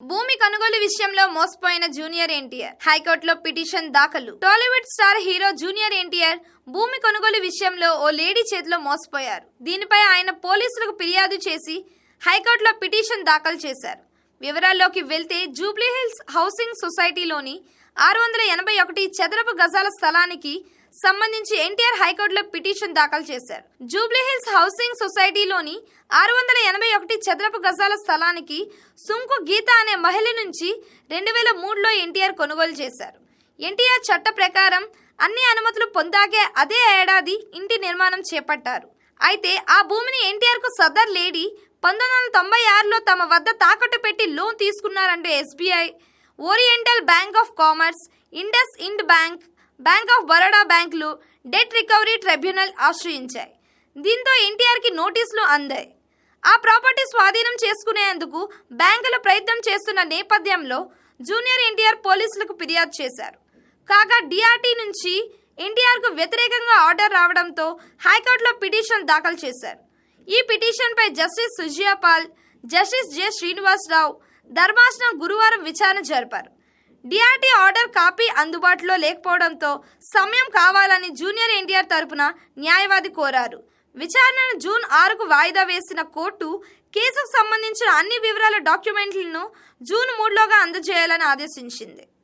భూమి కొనుగోలు విషయంలో మోసపోయిన జూనియర్ ఎన్టీఆర్. హైకోర్టులో పిటిషన్ దాఖలు. Tollywood star hero junior NTR భూమి కొనుగోలు విషయంలో ఓ లేడీ చేతిలో మోసపోయారు. దీనిపై ఆయన పోలీసులకు ఫిర్యాదు చేసి హైకోర్టులో పిటిషన్ దాఖలు చేశారు. వివరాల్లోకి వెళ్తే జూబ్లీహిల్స్ హౌసింగ్ సొసైటీలోని ఆరు వందల ఎనభై ఒకటి చదరపు గజాల స్థలానికి సంబంధించి ఎన్టీఆర్ హైకోర్టులో పిటిషన్ దాఖలు చేశారు. జూబ్లీహిల్స్ హౌసింగ్ సొసైటీలోని ఆరు వందల ఎనభై ఒకటి చదరపు గజాల స్థలానికి సుంకు గీత అనే మహిళ నుంచి రెండు వేల మూడులో ఎన్టీఆర్ కొనుగోలు చేశారు. ఎన్టీఆర్ చట్ట ప్రకారం అన్ని అనుమతులు పొందాకే అదే ఏడాది ఇంటి నిర్మాణం చేపట్టారు. అయితే ఆ భూమిని ఎన్టీఆర్కు సదర్ లేడీ పంతొమ్మిది వందల తొంభై ఆరులో తమ వద్ద తాకట్టు పెట్టి లోన్ తీసుకున్నారంటే SBI. Oriental Bank of Commerce IndusInd Bank Bank of Baroda బ్యాంకులు డెట్ రికవరీ ట్రిబ్యునల్ ఆశ్రయించాయి. దీంతో ఎన్టీఆర్కి నోటీసులు అందాయి. ఆ ప్రాపర్టీ స్వాధీనం చేసుకునేందుకు బ్యాంకులు ప్రయత్నం చేస్తున్న నేపథ్యంలో జూనియర్ ఎన్టీఆర్ పోలీసులకు ఫిర్యాదు చేశారు. కాగా డిఆర్టీ నుంచి ఎన్టీఆర్కు వ్యతిరేకంగా ఆర్డర్ రావడంతో హైకోర్టులో పిటిషన్ దాఖలు చేశారు. ఈ పిటిషన్పై justice Sujoy Paul justice J. Srinivasa Rao ధర్మాసనం గురువారం విచారణ జరిపారు. డిఆర్టీ ఆర్డర్ కాపీ అందుబాటులో లేకపోవడంతో సమయం కావాలని జూనియర్ ఎన్టీఆర్ తరపున న్యాయవాది కోరారు. విచారణను జూన్ ఆరుకు వాయిదా వేసిన కోర్టు కేసుకు సంబంధించిన అన్ని వివరాల డాక్యుమెంట్లను జూన్ మూడులోగా అందజేయాలని ఆదేశించింది.